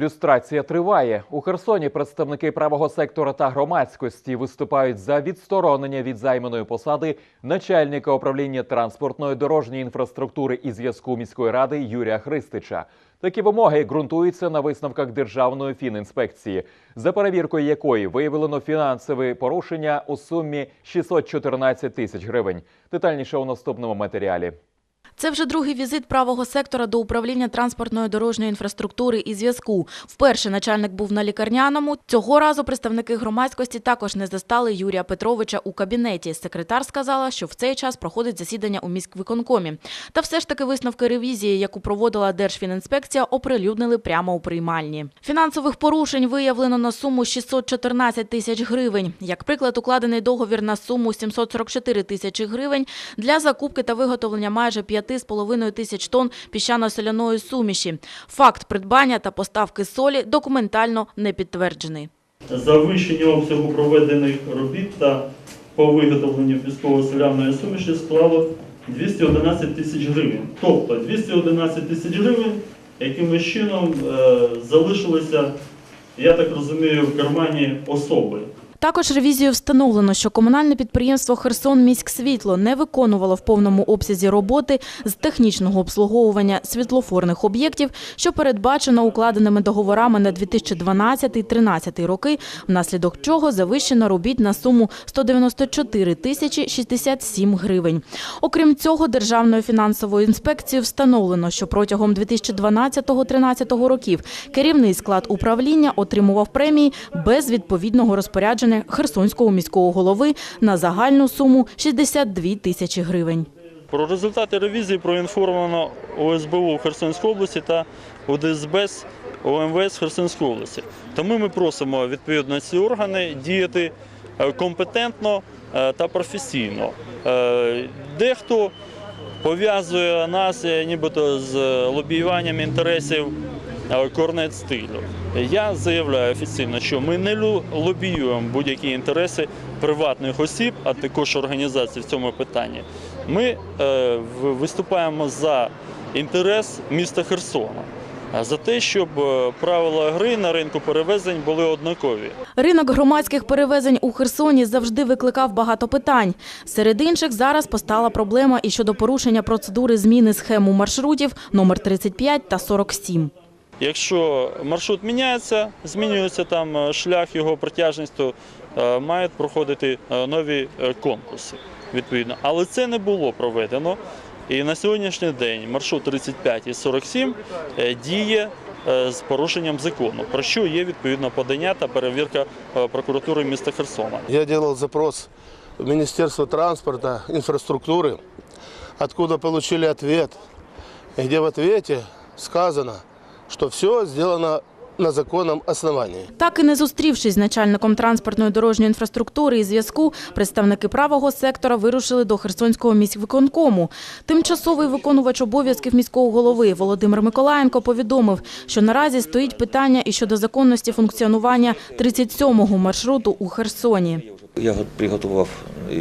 Люстрація триває у Херсоні. Представники правого сектора та громадськості виступають за відсторонення від займаної посади начальника управління транспортної дорожньої інфраструктури і зв'язку міської ради Юрія Христича. Такі вимоги ґрунтуються на висновках Державної фінінспекції, за перевіркою якої виявлено фінансові порушення у сумі 614 тисяч гривень. Детальніше у наступному матеріалі. Це вже другий візит правого сектора до управління транспортної дорожньої інфраструктури і зв'язку. Вперше начальник був на лікарняному. Цього разу представники громадськості також не застали Юрія Петровича у кабінеті. Секретар сказала, що в цей час проходить засідання у міськвиконкомі. Та все ж таки висновки ревізії, яку проводила Держфінінспекція, оприлюднили прямо у приймальні. Фінансових порушень виявлено на суму 614 тисяч гривень. Як приклад, укладений договір на суму 744 тисячі гривень для закупки та виготовлення майже 5,5 тисяч тонн піщано-соляної суміші. Факт придбання та поставки солі документально не підтверджений. Завищення обсягу проведених робіт та по виготовленню пісково-соляної суміші склало 211 тисяч гривень. Тобто 211 тисяч гривень якимось чином е, залишилися, я так розумію, в кармані особи. Також ревізією встановлено, що комунальне підприємство «Херсонміськсвітло» не виконувало в повному обсязі роботи з технічного обслуговування світлофорних об'єктів, що передбачено укладеними договорами на 2012-2013 роки, внаслідок чого завищено робіт на суму 194 тисячі 67 гривень. Окрім цього, Державною фінансовою інспекцією встановлено, що протягом 2012-2013 років керівний склад управління отримував премії без відповідного розпорядження Херсонського міського голови на загальну суму 62 тисячі гривень. Про результати ревізії проінформовано ОСБУ Херсонської області та УДСБС ОМВС Херсонської області. Тому ми просимо відповідно ці органи діяти е, компетентно е, та професійно. Е, Дехто пов'язує нас нібито з лобіюванням інтересів корнет стилю. Я заявляю офіційно, що ми не лобіюємо будь-які інтереси приватних осіб, а також організацій в цьому питанні. Ми е, виступаємо за інтерес міста Херсона, за те, щоб е, правила гри на ринку перевезень були однакові. Ринок громадських перевезень у Херсоні завжди викликав багато питань. Серед інших зараз постала проблема і щодо порушення процедури зміни схему маршрутів номер 35 та 47. Якщо маршрут міняється, змінюється там е, шлях його протяжність, то е, мають проходити е, нові конкурси відповідно. Але це не було проведено. І на сьогоднішній день маршрут 35 і 47 е, діє з порушенням закону, про що є відповідно подання та перевірка прокуратури міста Херсона. Я делал запрос в Министерство транспорта, инфраструктуры, откуда получили ответ, где в ответе сказано, что все сделано на законном основании. Так і не зустрівшись з начальником транспортної дорожньої інфраструктури і зв'язку, представники правого сектора вирушили до Херсонського міськвиконкому. Тимчасовий виконувач обов'язків міського голови Володимир Миколаєнко повідомив, що наразі стоїть питання і щодо законності функціонування 37-го маршруту у Херсоні. Я го- приготував е,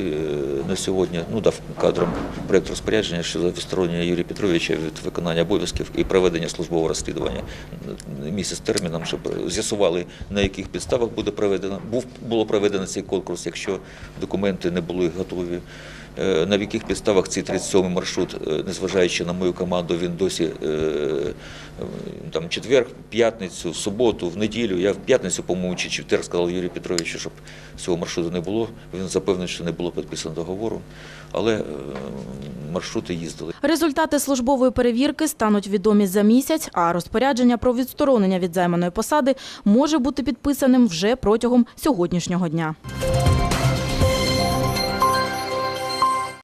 на сьогодні, ну дав кадрам проєкт розпорядження щодо відсторонення Юрія Петровича від виконання обов'язків і проведення службового розслідування місяць терміном, щоб з'ясували на яких підставах буде проведено. Був було проведено цей конкурс, якщо документи не були готові. Е, На яких підставах цей 37 маршрут, е, незважаючи на мою команду, він досі там четвер, п'ятницю, суботу, в неділю. Я в п'ятницю, по-моєму, чи четвер сказав Юрію Петровичу, щоб цього маршруту не було. Він запевнений, що не було підписано договору, але е, маршрути їздили. Результати службової перевірки стануть відомі за місяць, а розпорядження про відсторонення від займаної посади може бути підписаним вже протягом сьогоднішнього дня.